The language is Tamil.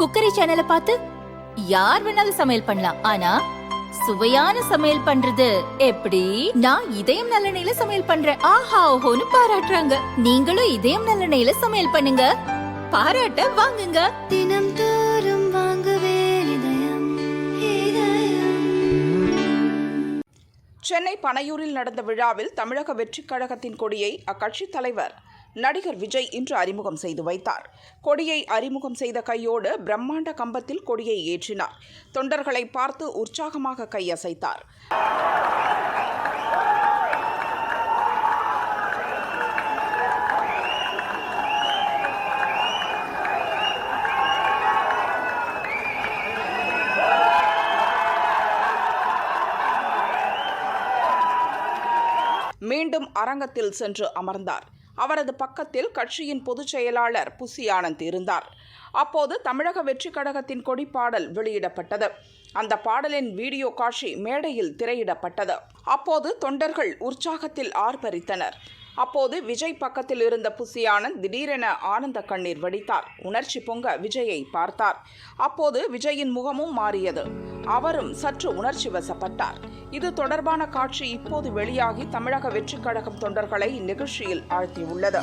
குக்கரி சேனலை பார்த்து யார் வேணாலும் சமையல் பண்ணலாம். ஆனா சுவையான சமையல் பண்றது எப்படி? நான் இதயம் நல்லெண்ணெயில சமையல் பண்றேன். ஆஹா ஓஹோன்னு பாராட்டுறாங்க. நீங்களும் இதயம் நல்லெண்ணெயில சமையல் பண்ணுங்க. பாராட்ட வாங்குங்க. தினம் தோறும் வாங்குவே இதயம் இதயம். சென்னை பனையூரில் நடந்த விழாவில் தமிழக வெற்றிக் கழகத்தின் கொடியை அக்கட்சி தலைவர் நடிகர் விஜய் இன்று அறிமுகம் செய்து வைத்தார். கொடியை அறிமுகம் செய்த கையோடு பிரம்மாண்ட கம்பத்தில் கொடியை ஏற்றினார். தொண்டர்களை பார்த்து உற்சாகமாக கையசைத்தார். மீண்டும் அரங்கத்தில் சென்று அமர்ந்தார். அவரது பக்கத்தில் கட்சியின் பொதுச் செயலாளர் புசி ஆனந்த் இருந்தார். அப்போது தமிழக வெற்றி கழகத்தின் கொடி பாடல் வெளியிடப்பட்டது. அந்த பாடலின் வீடியோ காட்சி மேடையில் திரையிடப்பட்டது. அப்போது தொண்டர்கள் உற்சாகத்தில் ஆர்ப்பரித்தனர். அப்போது விஜய் பக்கத்தில் இருந்த புசி ஆனந்த் திடீரென ஆனந்த கண்ணீர் வடித்தார். உணர்ச்சி பொங்க விஜயை பார்த்தார். அப்போது விஜயின் முகமும் மாறியது. அவரும் சற்று உணர்ச்சி வசப்பட்டார். இது தொடர்பான காட்சி இப்போது வெளியாகி தமிழக வெற்றிக் கழகம் தொண்டர்களை நிகழ்ச்சியில் ஆழ்த்தியுள்ளது.